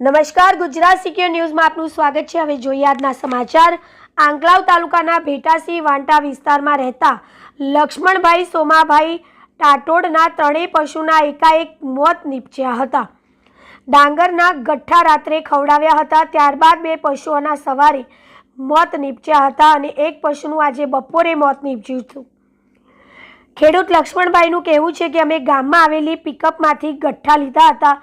નમસ્કાર, ગુજરાત સિક્યોર ન્યૂઝમાં આપનું સ્વાગત છે. હવે જોઈએ આજના સમાચાર. આંકલાવ તાલુકાના ભેટાસી વાંટા વિસ્તારમાં રહેતા લક્ષ્મણભાઈ સોમાભાઈ ટાટોડના ત્રણેય પશુના એકાએક મોત નીપજ્યા હતા. ડાંગરના ગઠ્ઠા રાત્રે ખવડાવ્યા હતા. ત્યારબાદ બે પશુઓના સવારે મોત નીપજ્યા હતા અને એક પશુનું આજે બપોરે મોત નીપજ્યું હતું. ખેડૂત લક્ષ્મણભાઈનું કહેવું છે કે અમે ગામમાં આવેલી પિકઅપમાંથી ગઠ્ઠા લીધા હતા.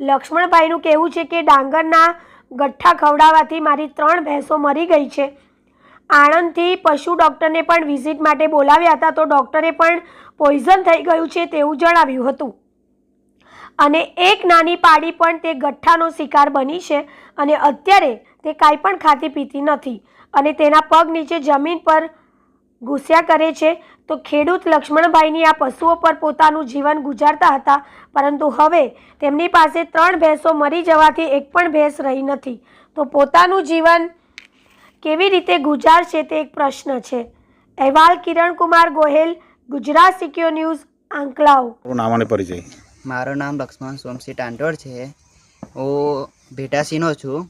લક્ષ્મણભાઈનું કહેવું છે કે ડાંગરના ગઠ્ઠા ખવડાવવાથી મારી ત્રણ ભેંસો મરી ગઈ છે. આણંદથી પશુ ડૉક્ટરને પણ વિઝિટ માટે બોલાવ્યા હતા તો ડૉક્ટરે પણ પોઈઝન થઈ ગયું છે તેવું જણાવ્યું હતું. અને એક નાની પાડી પણ તે ગઠ્ઠાનો શિકાર બની છે અને અત્યારે તે કાંઈ પણ ખાતી પીતી નથી અને તેના પગ નીચે જમીન પર ઘૂસ્યા કરે છે તો ખેડૂત લક્ષ્મણભાઈની આ પશુઓ પર પોતાનું જીવન ગુજારતા હતા પરંતુ હવે તેમની પાસે ત્રણ ભેંસો મરી જવાથી એક પણ ભેંસ રહી નથી. તો પોતાનું જીવન કેવી રીતે ગુજારશે તે એક પ્રશ્ન છે. અહેવાલ કિરણકુમાર ગોહેલ ગુજરાત સિક્યો ન્યૂઝ આંકલાવ. તમારું નામ પરિચય. મારું નામ લક્ષ્મણ સોમસી ટાંડોર છે. હું ભેટાસીનો છું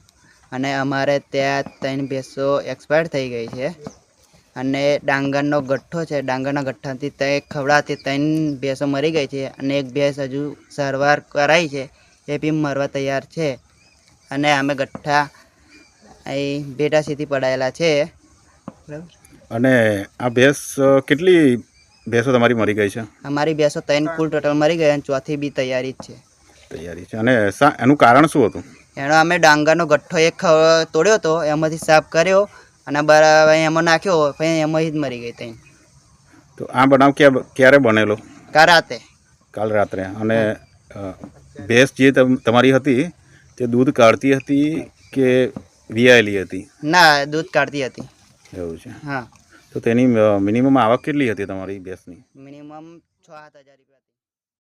અને અમારે ત્યાં ત્રણ ભેંસો એક્સપાયર થઈ ગઈ છે. અને ડાંગરનો ગઠ્ઠો છે. ડાંગરના ગઠ્ઠાથી તે ખવડાવતી ત્રણ ભેંસો મરી ગઈ છે અને એક ભેંસ હજુ સારવાર કરાઈ છે. એ બી મરવા તૈયાર છે. અને અમે ગઠ્ઠા અહીં ભેટાસીથી પડાયેલા છે. અને આ ભેંસ કેટલી ભેંસો તમારી મરી ગઈ છે? અમારી ભેંસો ત્રણ કુલ ટોટલ મરી ગઈ અને ચોથી બી તૈયારી જ છે. તૈયારી છે. અને એનું કારણ શું હતું? એનો અમે ડાંગરનો ગઠ્ઠો એક તોડ્યો હતો. એમાંથી સાફ કર્યો. અને બરાબર એમાં નાખ્યો પછી એમાં જ મરી ગઈ ત્યાં તો આ બનાવ ક્યાં ક્યારે બનેલો? કરાતે કાલ રાત્રે. અને ભેંસ જે તમ- તમારી હતી તે દૂધ કાઢતી હતી કે વિયાયેલી હતી? ના દૂધ કાઢતી હતી. એવું છે. હા. તો તેની મિનિમમ આવક કેટલી હતી તમારી ભેંસની? મિનિમમ છ સાત હજાર રૂપિયા